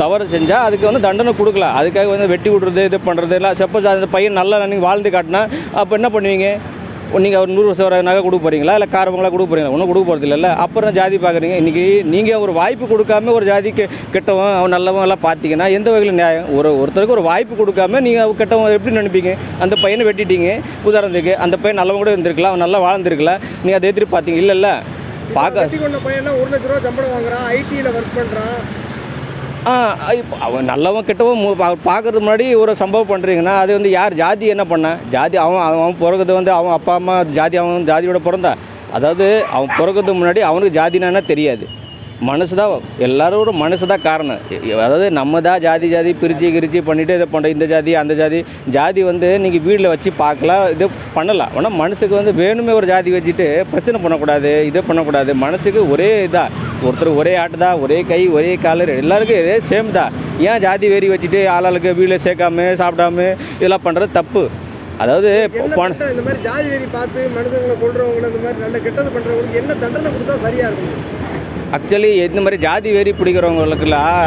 தவறு செஞ்சால் அதுக்கு வந்து தண்டனை கொடுக்கலாம் அதுக்காக வந்து வெட்டி விட்றது இது பண்ணுறது எல்லாம். சப்போஸ் அந்த பையன் நல்லா நீங்கள் வாழ்ந்து காட்டினா அப்போ என்ன பண்ணுவீங்க? நீங்கள் ஒரு நூறு வருஷம் வர நகை கொடுக்க போகிறீங்களா இல்லை காரவங்களாக கொடுக்க போகிறீங்களா ஒன்றும் கொடுக்க போகிறது இல்லைல்ல. அப்புறம் ஜாதி பார்க்குறீங்க இன்றைக்கி நீங்கள் ஒரு வாய்ப்பு கொடுக்காம ஒரு ஜாதிக்கு கெட்டவன் அவன் நல்லவன் எல்லாம் பார்த்தீங்கன்னா எந்த வகையில் நியாயம்? ஒரு ஒருத்தருக்கு ஒரு வாய்ப்பு கொடுக்காம நீங்கள் கெட்டவன் எப்படி நினைப்பீங்க? அந்த பையனை வெட்டிட்டீங்க. உதாரணத்துக்கு அந்த பையன் நல்லவன் கூட இருந்திருக்கலாம். அவன் நல்லா வாழ்ந்திருக்கலாம் நீங்கள் அதை எதிர்த்து பார்த்தீங்க இல்லைல்ல பார்க்க ஒரு லட்ச ரூபா சம்பளம் வாங்குறான். ஐடியில் ஒர்க் பண்ணுறான் அவன் நல்லவன் கெட்டவன் மு- பார்க்கறதுக்கு முன்னாடி ஒரு சம்பவம் பண்ணுறீங்கன்னா அது வந்து யார் ஜாதி என்ன பண்ணான் ஜாதி அவன் அவன் அவன் பிறகுது வந்து அவன் அப்பா அம்மா ஜாதி அவன் ஜாதியோட பிறந்தா. அதாவது அவன் பிறக்கிறதுக்கு முன்னாடி அவனுக்கு ஜாதினா தெரியாது. மனசு தான் எல்லாரோட மனசு தான் காரணம் அதாவது நம்ம தான் ஜாதி ஜாதி பிரித்து கிரிச்சு பண்ணிவிட்டு இதை பண்ணுற இந்த ஜாதி அந்த ஜாதி. ஜாதி வந்து நீங்கள் வீட்டில் வச்சு பார்க்கலாம் இது பண்ணலாம். ஆனால் மனசுக்கு வந்து வேணுமே ஒரு ஜாதி வச்சுட்டு பிரச்சனை பண்ணக்கூடாது இதை பண்ணக்கூடாது. மனசுக்கு ஒரே இதாக ஒருத்தர் ஒரே ஆட்டு தான் ஒரே கை ஒரே காலர். எல்லாருக்கும் ஒரே சேம் தான். ஏன் ஜாதி வெறி வச்சுட்டு ஆளாளுக்கு வீட்டில் சேர்க்காம சாப்பிடாம இதெல்லாம் பண்ணுறது தப்பு. அதாவது இந்த மாதிரி ஜாதி வெறி பார்த்து மனுஷங்களை கொள்றவங்களை இந்த மாதிரி நல்ல கெட்டது பண்ணுறவங்களுக்கு என்ன தண்டனை கொடுத்தா சரியா இருக்கும்? ஆக்சுவலி இந்த மாதிரி ஜாதி வெறி பிடிக்கிறவங்களுக்குலாம்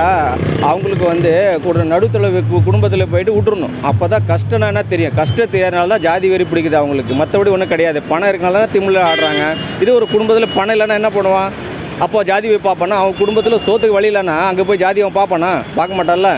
அவங்களுக்கு வந்து கூட நடுத்தல குடும்பத்தில் போயிட்டு விட்டுறணும். அப்போ தான் கஷ்டம்னா என்ன தெரியும்? கஷ்டம் தெரியாதனால தான் ஜாதி வெறி பிடிக்குது அவங்களுக்கு. மற்றபடி ஒன்றும் கிடையாது. பணம் இருக்கனால தான் திமிழில் ஆடுறாங்க. இது ஒரு குடும்பத்தில் பணம் இல்லைன்னா என்ன பண்ணுவான்? அப்போ ஜாதி போய் பார்ப்பானா அவன் குடும்பத்தில் சோத்துக்கு வழி இல்லைன்னா அங்கே போய் ஜாதி அவன் பார்ப்பானா? பார்க்க மாட்டான்ல?